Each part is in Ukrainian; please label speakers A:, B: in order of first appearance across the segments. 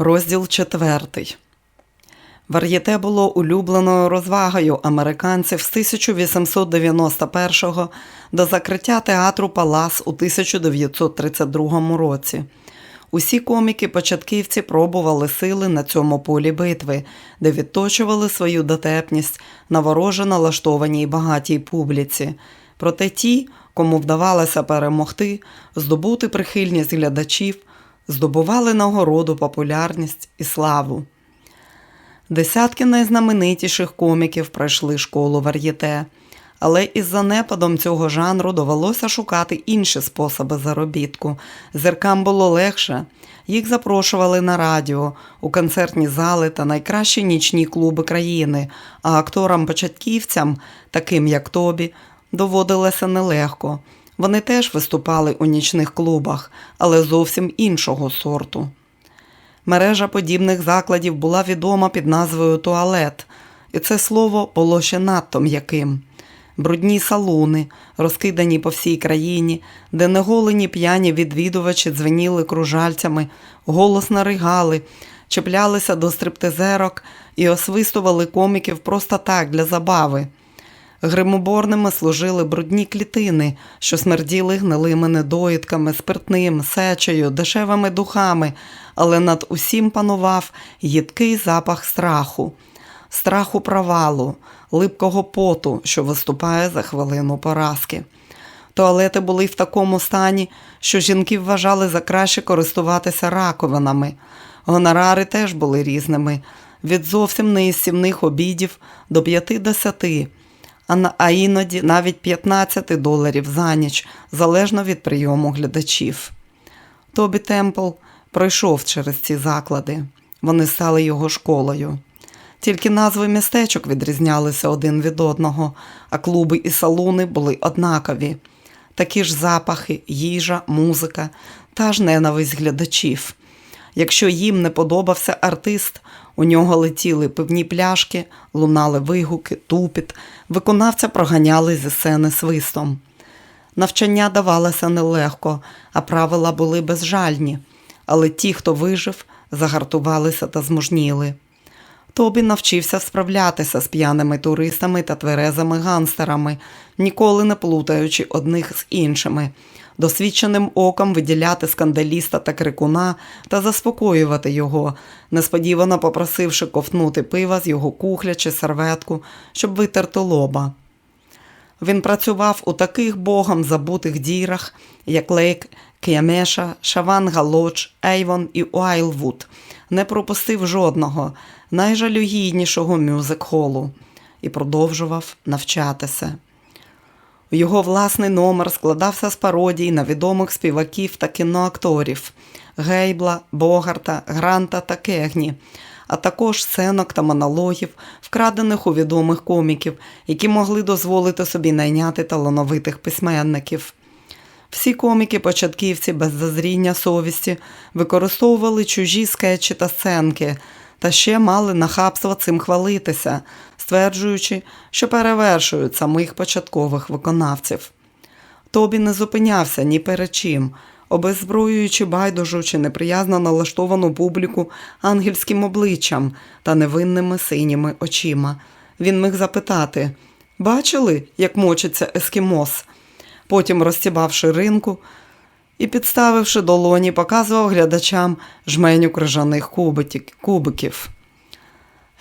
A: Розділ четвертий. Вар'єте було улюбленою розвагою американців з 1891 до закриття театру Палас у 1932 році. Усі коміки-початківці пробували сили на цьому полі битви, де відточували свою дотепність на вороже налаштованій багатій публіці. Проте ті, кому вдавалося перемогти, здобути прихильність глядачів, здобували нагороду, популярність і славу. Десятки найзнаменитіших коміків пройшли школу вар'єте, але із занепадом цього жанру довелося шукати інші способи заробітку. Зіркам було легше. Їх запрошували на радіо, у концертні зали та найкращі нічні клуби країни, а акторам-початківцям, таким як Тобі, доводилося нелегко. Вони теж виступали у нічних клубах, але зовсім іншого сорту. Мережа подібних закладів була відома під назвою туалет, і це слово було ще надто м'яким. Брудні салуни, розкидані по всій країні, де неголені п'яні відвідувачі дзвеніли кружальцями, голосно ригали, чіплялися до стриптизерок і освистували коміків просто так для забави. Гримоборними служили брудні клітини, що смерділи гнилими недоїдками, спиртним, сечею, дешевими духами, але над усім панував їдкий запах страху, страху провалу, липкого поту, що виступає за хвилину поразки. Туалети були в такому стані, що жінки вважали за краще користуватися раковинами. Гонорари теж були різними від зовсім неїстівних обідів до 50 а іноді навіть 15 доларів за ніч, залежно від прийому глядачів. Тобі Темпл пройшов через ці заклади. Вони стали його школою. Тільки назви містечок відрізнялися один від одного, а клуби і салуни були однакові. Такі ж запахи, їжа, музика та ж ненависть глядачів. Якщо їм не подобався артист, у нього летіли пивні пляшки, лунали вигуки, тупіт, виконавця проганяли зі сцени свистом. Навчання давалося нелегко, а правила були безжальні, але ті, хто вижив, загартувалися та змужніли. Тобі навчився справлятися з п'яними туристами та тверезими ганстерами, ніколи не плутаючи одних з іншими, досвідченим оком виділяти скандаліста та крикуна та заспокоювати його, несподівано попросивши ковтнути пива з його кухля чи серветку, щоб витерти лоба. Він працював у таких богом забутих дірах, як Лейк К'ямеша, Шаван Галоч, Ейвон і Уайлвуд, не пропустив жодного найжалюгіднішого мюзик-холу і продовжував навчатися. Його власний номер складався з пародій на відомих співаків та кіноакторів Гейбла, Богарта, Гранта та Кегні, а також сценок та монологів, вкрадених у відомих коміків, які могли дозволити собі найняти талановитих письменників. Всі коміки-початківці без зазріння совісті використовували чужі скетчі та сценки, та ще мали нахабство цим хвалитися, стверджуючи, що перевершують самих початкових виконавців. Тобі не зупинявся ні перед чим, обеззброюючи байдужу чи неприязно налаштовану публіку ангельським обличчям та невинними синіми очима. Він міг запитати Бачили, як мочиться ескімос? Потім, розтібавши ринку і, підставивши долоні, показував глядачам жменю крижаних кубиків.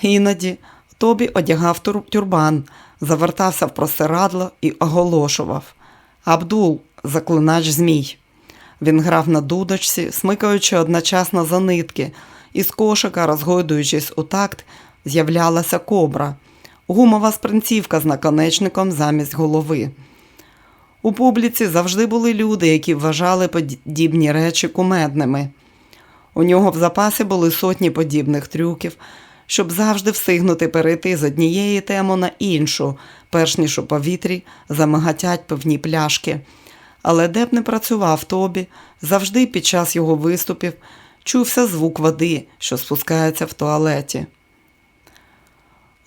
A: Іноді Тобі одягав тюрбан, завертався в простирадло і оголошував Абдул, заклинач Змій. Він грав на дудочці, смикаючи одночасно за нитки, і з кошика, розгойдуючись у такт, з'являлася кобра, гумова спринцівка з наконечником замість голови. У публіці завжди були люди, які вважали подібні речі кумедними. У нього в запасі були сотні подібних трюків, щоб завжди встигнути перейти з однієї теми на іншу, перш ніж у повітрі замигатять певні пляшки. Але де б не працював Тобі, завжди під час його виступів чувся звук води, що спускається в туалеті.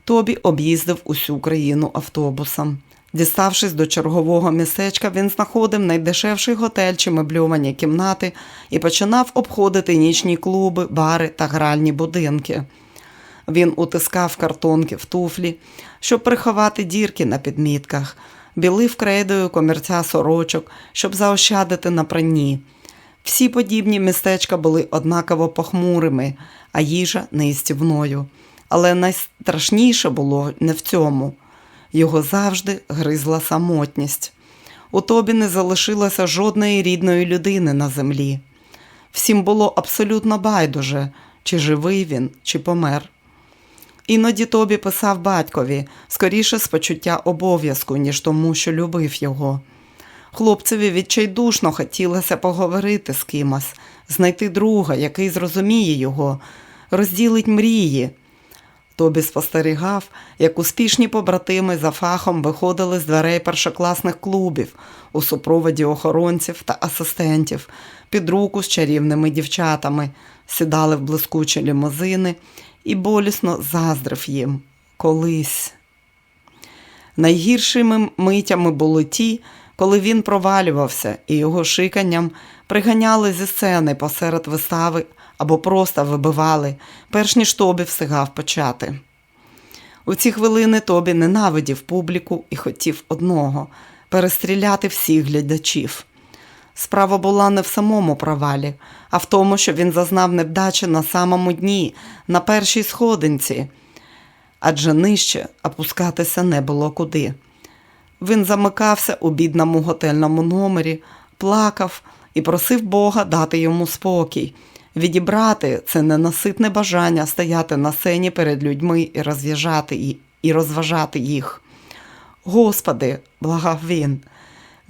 A: Тобі об'їздив усю країну автобусом. Діставшись до чергового містечка, він знаходив найдешевший готель чи мебльовані кімнати і починав обходити нічні клуби, бари та гральні будинки. Він утискав картонки в туфлі, щоб приховати дірки на підмітках, білив крейдою комірця сорочок, щоб заощадити на пранні. Всі подібні містечка були однаково похмурими, а їжа неїстівною. Але найстрашніше було не в цьому. Його завжди гризла самотність. У тобі не залишилося жодної рідної людини на землі. Всім було абсолютно байдуже, чи живий він, чи помер. Іноді Тобі писав батькові скоріше з почуття обов'язку, ніж тому, що любив його. Хлопцеві відчайдушно хотілося поговорити з кимось, знайти друга, який зрозуміє його, розділить мрії. Тобі спостерігав, як успішні побратими за фахом виходили з дверей першокласних клубів у супроводі охоронців та асистентів, під руку з чарівними дівчатами, сідали в блискучі лімузини і болісно заздрив їм колись. Найгіршими митями були ті, коли він провалювався і його шиканням приганяли зі сцени посеред вистави або просто вибивали, перш ніж Тобі встигав почати. У ці хвилини Тобі ненавидів публіку і хотів одного перестріляти всіх глядачів. Справа була не в самому провалі, а в тому, що він зазнав невдачі на самому дні, на першій сходинці, адже нижче опускатися не було куди. Він замикався у бідному готельному номері, плакав і просив Бога дати йому спокій, відібрати це ненаситне бажання стояти на сцені перед людьми і розв'яжати і розважати їх. Господи, благав він,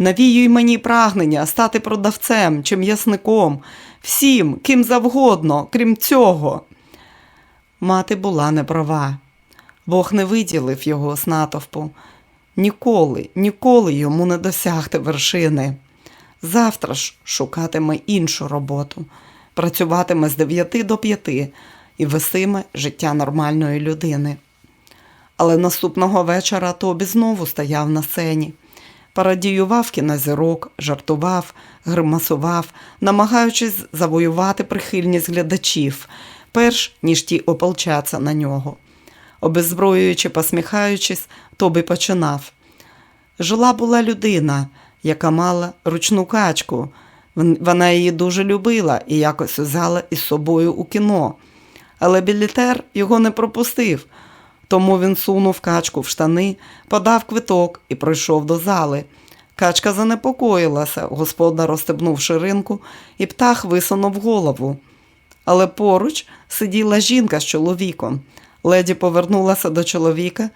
A: навіюй мені прагнення стати продавцем чи м'ясником, всім, ким завгодно, крім цього. Мати була не права. Бог не виділив його з натовпу. Ніколи, ніколи йому не досягти вершини. Завтра ж шукатиме іншу роботу, працюватиме з 9 до 5 і вестиме життя нормальної людини. Але наступного вечора Тобі знову стояв на сцені, парадіював кінозірок, жартував, гримасував, намагаючись завоювати прихильність глядачів, перш ніж ті ополчаться на нього. Обезброюючи, посміхаючись, Тобі починав. Жила була людина, яка мала ручну качку. Вона її дуже любила і якось взяла із собою у кіно. Але білітер його не пропустив, тому він сунув качку в штани, подав квиток і пройшов до зали. Качка занепокоїлася, господар розстебнув ширинку, і птах висунув голову. Але поруч сиділа жінка з чоловіком. Леді повернулася до чоловіка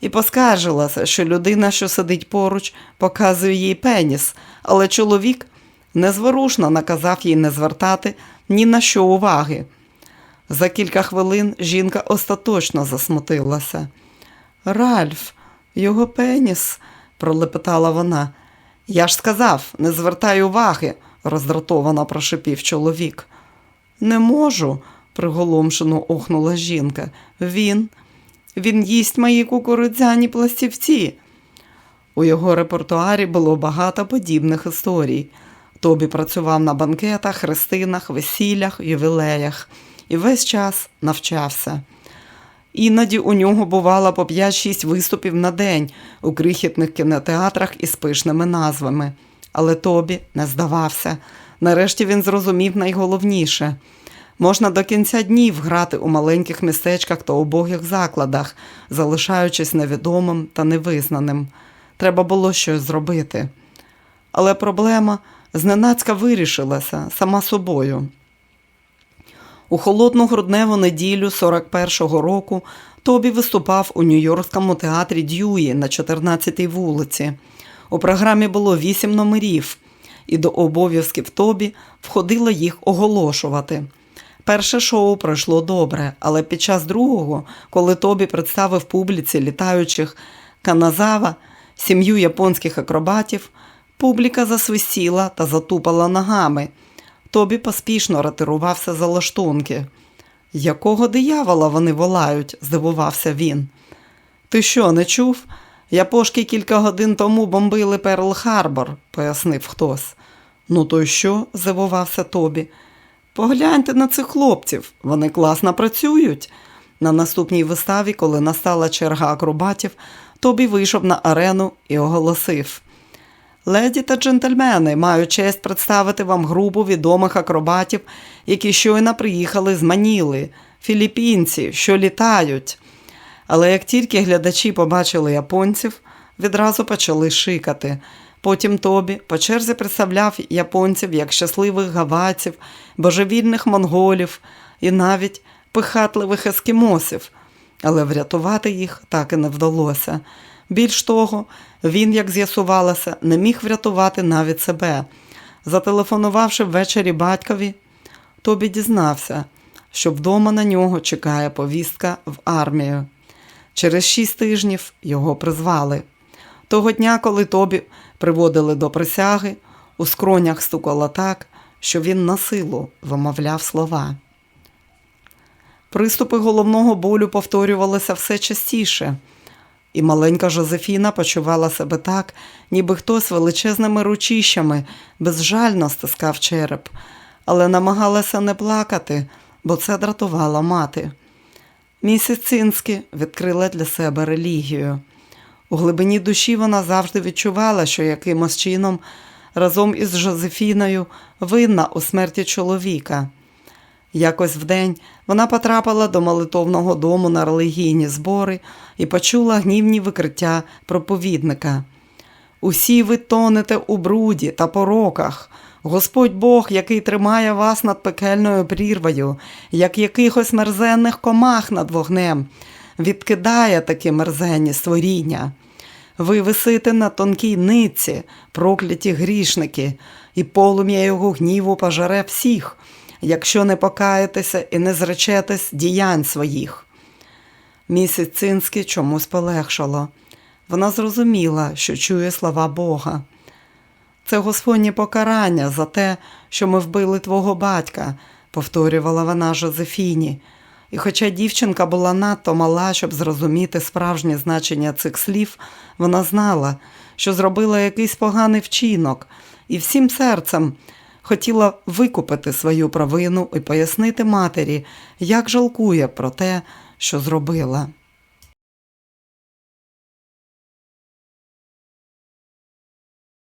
A: і поскаржилася, що людина, що сидить поруч, показує їй пеніс, але чоловік незворушно наказав їй не звертати ні на що уваги. За кілька хвилин жінка остаточно засмутилася. Ральф, його пеніс, пролепетала вона. Я ж сказав, не звертай уваги, роздратовано прошипів чоловік. Не можу, приголомшено охнула жінка. Він, він їсть мої кукурудзяні пластівці. У його репертуарі було багато подібних історій. Тобі працював на банкетах, хрестинах, весіллях, ювілеях і весь час навчався. Іноді у нього бувало по 5-6 виступів на день у крихітних кінотеатрах із пишними назвами. Але Тобі не здавався. Нарешті він зрозумів найголовніше. Можна до кінця днів грати у маленьких містечках та убогих закладах, залишаючись невідомим та невизнаним. Треба було щось зробити. Але проблема зненацька вирішилася сама собою. У холодну грудневу неділю 41-го року Тобі виступав у Нью-Йоркському театрі Дьюї на 14-й вулиці. У програмі було вісім номерів, і до обов'язків Тобі входило їх оголошувати. Перше шоу пройшло добре, але під час другого, коли Тобі представив публіці літаючих Каназава, сім'ю японських акробатів, публіка засвистіла та затупала ногами. Тобі поспішно ретирувався за лаштунки. Якого диявола вони волають? здивувався він. Ти що, не чув? Япошки кілька годин тому бомбили Перл Харбор, пояснив хтось. Ну то й що? здивувався Тобі. Погляньте на цих хлопців, вони класно працюють. На наступній виставі, коли настала черга акробатів, Тобі вийшов на арену і оголосив. Леді та джентльмени, маю честь представити вам групу відомих акробатів, які щойно приїхали з Маніли, філіппінці, що літають. Але як тільки глядачі побачили японців, відразу почали шикати. Потім Тобі по черзі представляв японців як щасливих гавайців, божевільних монголів і навіть пихатливих ескімосів, але врятувати їх так і не вдалося. Більш того, він, як з'ясувалося, не міг врятувати навіть себе. Зателефонувавши ввечері батькові, Тобі дізнався, що вдома на нього чекає повістка в армію. Через шість тижнів його призвали. Того дня, коли Тобі приводили до присяги, у скронях стукало так, що він на силу вимовляв слова. Приступи головного болю повторювалися все частіше, і маленька Жозефіна почувала себе так, ніби хтось величезними ручищами безжально стискав череп, але намагалася не плакати, бо це дратувала мати. Місіс Цинські відкрила для себе релігію. У глибині душі вона завжди відчувала, що якимось чином разом із Жозефіною винна у смерті чоловіка. Якось вдень вона потрапила до молитовного дому на релігійні збори і почула гнівні викриття проповідника. Усі ви тонете у бруді та пороках. Господь Бог, який тримає вас над пекельною прірвою, як якихось мерзенних комах над вогнем, відкидає такі мерзенні створіння. Ви висите на тонкій ниці, прокляті грішники, і полум'я його гніву пожере всіх, якщо не покаєтеся і не зречетесь діянь своїх. Місіс Цинський чомусь полегшало. Вона зрозуміла, що чує слова Бога. Це Господнє покарання за те, що ми вбили твого батька, повторювала вона Жозефіні. І хоча дівчинка була надто мала, щоб зрозуміти справжнє значення цих слів, вона знала, що зробила якийсь поганий вчинок, і всім серцем хотіла викупити свою провину і пояснити матері, як жалкує про те, що зробила.